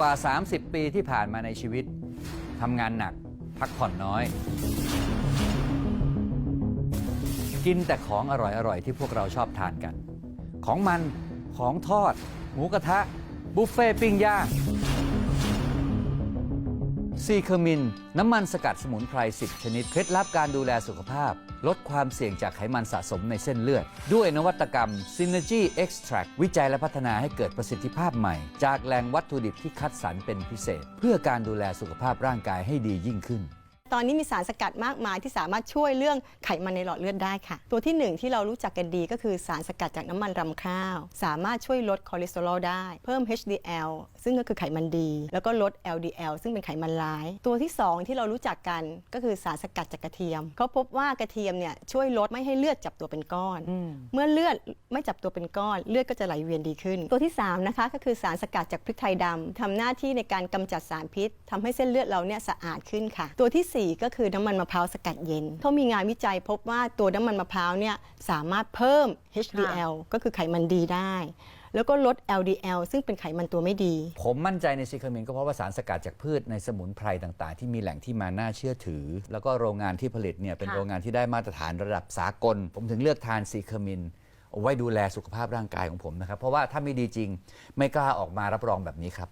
กว่า 30 ปีที่ผ่านมาในชีวิตทำงานหนัก พักผ่อนน้อย กินแต่ของอร่อยๆ ที่พวกเราชอบทานกัน ของมันของทอด หมูกระทะ บุฟเฟ่ต์ปิ้งย่าง ซีเคอร์มิน น้ำมันสกัดสมุนไพร 10 ชนิด เคล็ดลับการดูแลสุขภาพ ลดความเสี่ยงจากไขมันสะสมในเส้นเลือด ด้วยนวัตกรรม Synergy Extract วิจัยและพัฒนาให้เกิดประสิทธิภาพใหม่ จากแหล่งวัตถุดิบที่คัดสรรเป็นพิเศษ เพื่อการดูแลสุขภาพร่างกายให้ดียิ่งขึ้น ตอนนี้มีสารสกัดมากมายที่สามารถช่วยเรื่องไขมันในหลอดเลือดได้ค่ะ ตัวที่หนึ่งที่เรารู้จักกันดีก็คือสารสกัดจากน้ำมันรำข้าว สามารถช่วยลดคอเลสเตอรอลได้ เพิ่ม HDL ซึ่งก็คือไขมันดี แล้วก็ลด LDL ซึ่งเป็นไขมันร้าย ตัวที่สองที่เรารู้จักกันก็คือสารสกัดจากกระเทียมเขาพบว่ากระเทียมเนี่ยช่วยลดไม่ให้เลือดจับตัวเป็นก้อน เมื่อเลือดไม่จับตัวเป็นก้อน เลือดก็จะไหลเวียนดีขึ้น ตัวที่3นะคะก็คือสารสกัดจากพริกไทยดำทำหน้าที่ในการกำจัดสารพิษทำให้เส้นเลือดเราเนี่ยสะอาดขึ้นค่ะ ตัวทีสี่4 ก็คือน้ำมันมะพร้าวสกัดเย็นเขามีงานวิจัยพบว่าตัวน้ำมันมะพร้าวเนี่ยสามารถเพิ่ม HDL ก็คือไขมันดีได้ แล้วก็ลด LDL ซึ่งเป็นไขมันตัวไม่ดี ผมมั่นใจในซีเคอร์มินก็เพราะว่าสารสกัดจากพืชในสมุนไพรต่างๆ ที่มีแหล่งที่มาน่าเชื่อถือ แล้วก็โรงงานที่ผลิตเนี่ยเป็นค่ะโรงงานที่ได้มาตรฐานระดับสากล ผมถึงเลือกทานซีเคอร์มินเอาไว้ดูแลสุขภาพร่างกายของผมนะครับ เพราะว่าถ้าไม่ดีจริง ไม่กล้าออกมารับรองแบบนี้ครับ